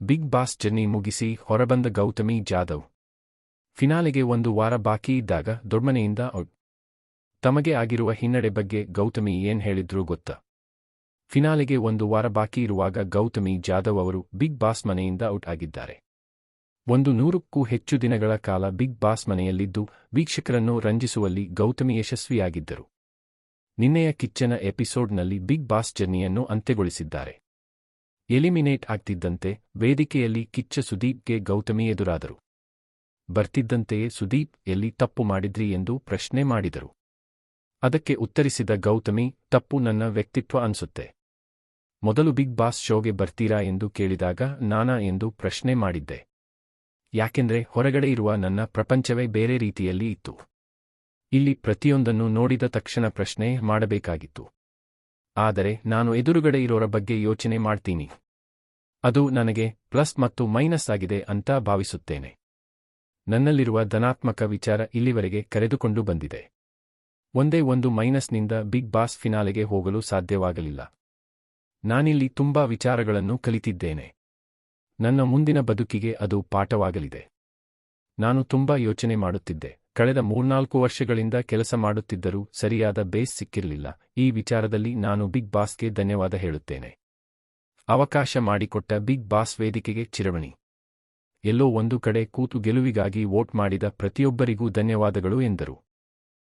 Big boss journey ಮುಗಿಸಿ ಹೊರಬಂದ ಗೌತಮಿ ಜಾಧವ್. ಫಿನಾಲೆಗೆ ಒಂದು ವಾರ ಬಾಕಿ ಇದ್ದಾಗ ದೊಡ್ಮನೆಯಿಂದ ಔಟ್. ತಮಗೆ ಆಗಿರುವ ಹಿನ್ನಡೆ ಬಗ್ಗೆ ಗೌತಮಿ ಏನ್ ಹೇಳಿದ್ರು ಗೊತ್ತಾ. ಫಿನಾಲೆಗೆ ಒಂದು ವಾರ ಬಾಕಿ ಇರುವಾಗ ಗೌತಮಿ ಜಾಧವ್ ಅವರು ಬಿಗ್ ಬಾಸ್ ಮನೆಯಿಂದ ಔಟ್ ಆಗಿದ್ದಾರೆ. ಒಂದು ನೂರಕ್ಕೂ ಹೆಚ್ಚು ದಿನಗಳ ಕಾಲ ಬಿಗ್ ಬಾಸ್ ಮನೆಯಲ್ಲಿದ್ದು ವೀಕ್ಷಕರನ್ನು ರಂಜಿಸುವಲ್ಲಿ ಗೌತಮಿ ಯಶಸ್ವಿಯಾಗಿದ್ದರು. ನಿನ್ನೆಯ ಕಿಚ್ಚನ ಎಪಿಸೋಡ್ನಲ್ಲಿ ಬಿಗ್ ಬಾಸ್ ಜರ್ನಿಯನ್ನು ಅಂತ್ಯಗೊಳಿಸಿದ್ದಾರೆ. ಎಲಿಮಿನೇಟ್ ಆಗ್ತಿದ್ದಂತೆ ವೇದಿಕೆಯಲ್ಲಿ ಕಿಚ್ಚ ಸುದೀಪ್ಗೆ ಗೌತಮಿ ಎದುರಾದರು. ಬರ್ತಿದ್ದಂತೆಯೇ ಸುದೀಪ್, ಎಲ್ಲಿ ತಪ್ಪು ಮಾಡಿದ್ರಿ ಎಂದು ಪ್ರಶ್ನೆ ಮಾಡಿದರು. ಅದಕ್ಕೆ ಉತ್ತರಿಸಿದ ಗೌತಮಿ, ತಪ್ಪು ನನ್ನ ವ್ಯಕ್ತಿತ್ವ ಅನ್ಸುತ್ತೆ. ಮೊದಲು ಬಿಗ್ ಬಾಸ್ ಶೋಗೆ ಬರ್ತೀರಾ ಎಂದು ಕೇಳಿದಾಗ ನಾನಾ ಎಂದು ಪ್ರಶ್ನೆ ಮಾಡಿದ್ದೆ. ಯಾಕೆಂದ್ರೆ ಹೊರಗಡೆ ಇರುವ ನನ್ನ ಪ್ರಪಂಚವೇ ಬೇರೆ ರೀತಿಯಲ್ಲಿ ಇತ್ತು. ಇಲ್ಲಿ ಪ್ರತಿಯೊಂದನ್ನು ನೋಡಿದ ತಕ್ಷಣ ಪ್ರಶ್ನೆ ಮಾಡಬೇಕಾಗಿತ್ತು. ಆದರೆ ನಾನು ಎದುರುಗಡೆ ಇರೋರ ಬಗ್ಗೆ ಯೋಚನೆ ಮಾಡ್ತೀನಿ. ಅದು ನನಗೆ ಪ್ಲಸ್ ಮತ್ತು ಮೈನಸ್ ಆಗಿದೆ ಅಂತ ಭಾವಿಸುತ್ತೇನೆ. ನನ್ನಲ್ಲಿರುವ ಧನಾತ್ಮಕ ವಿಚಾರ ಇಲ್ಲಿವರೆಗೆ ಕರೆದುಕೊಂಡು ಬಂದಿದೆ. ಒಂದೇ ಒಂದು ಮೈನಸ್ನಿಂದ ಬಿಗ್ ಬಾಸ್ ಫಿನಾಲೆಗೆ ಹೋಗಲು ಸಾಧ್ಯವಾಗಲಿಲ್ಲ. ನಾನಿಲ್ಲಿ ತುಂಬಾ ವಿಚಾರಗಳನ್ನು ಕಲಿತಿದ್ದೇನೆ. ನನ್ನ ಮುಂದಿನ ಬದುಕಿಗೆ ಅದು ಪಾಠವಾಗಲಿದೆ. ನಾನು ತುಂಬಾ ಯೋಚನೆ ಮಾಡುತ್ತಿದ್ದೆ. ಕಳೆದ ಮೂರ್ನಾಲ್ಕು ವರ್ಷಗಳಿಂದ ಕೆಲಸ ಮಾಡುತ್ತಿದ್ದರೂ ಸರಿಯಾದ ಬೇಸ್ ಸಿಕ್ಕಿರಲಿಲ್ಲ. ಈ ವಿಚಾರದಲ್ಲಿ ನಾನು ಬಿಗ್ ಬಾಸ್ಗೆ ಧನ್ಯವಾದ ಹೇಳುತ್ತೇನೆ. ಅವಕಾಶ ಮಾಡಿಕೊಟ್ಟ ಬಿಗ್ ಬಾಸ್ ವೇದಿಕೆಗೆ ಚಿರವಣಿ. ಎಲ್ಲೋ ಒಂದು ಕಡೆ ಕೂತು ಗೆಲುವಿಗಾಗಿ ವೋಟ್ ಮಾಡಿದ ಪ್ರತಿಯೊಬ್ಬರಿಗೂ ಧನ್ಯವಾದಗಳು ಎಂದರು.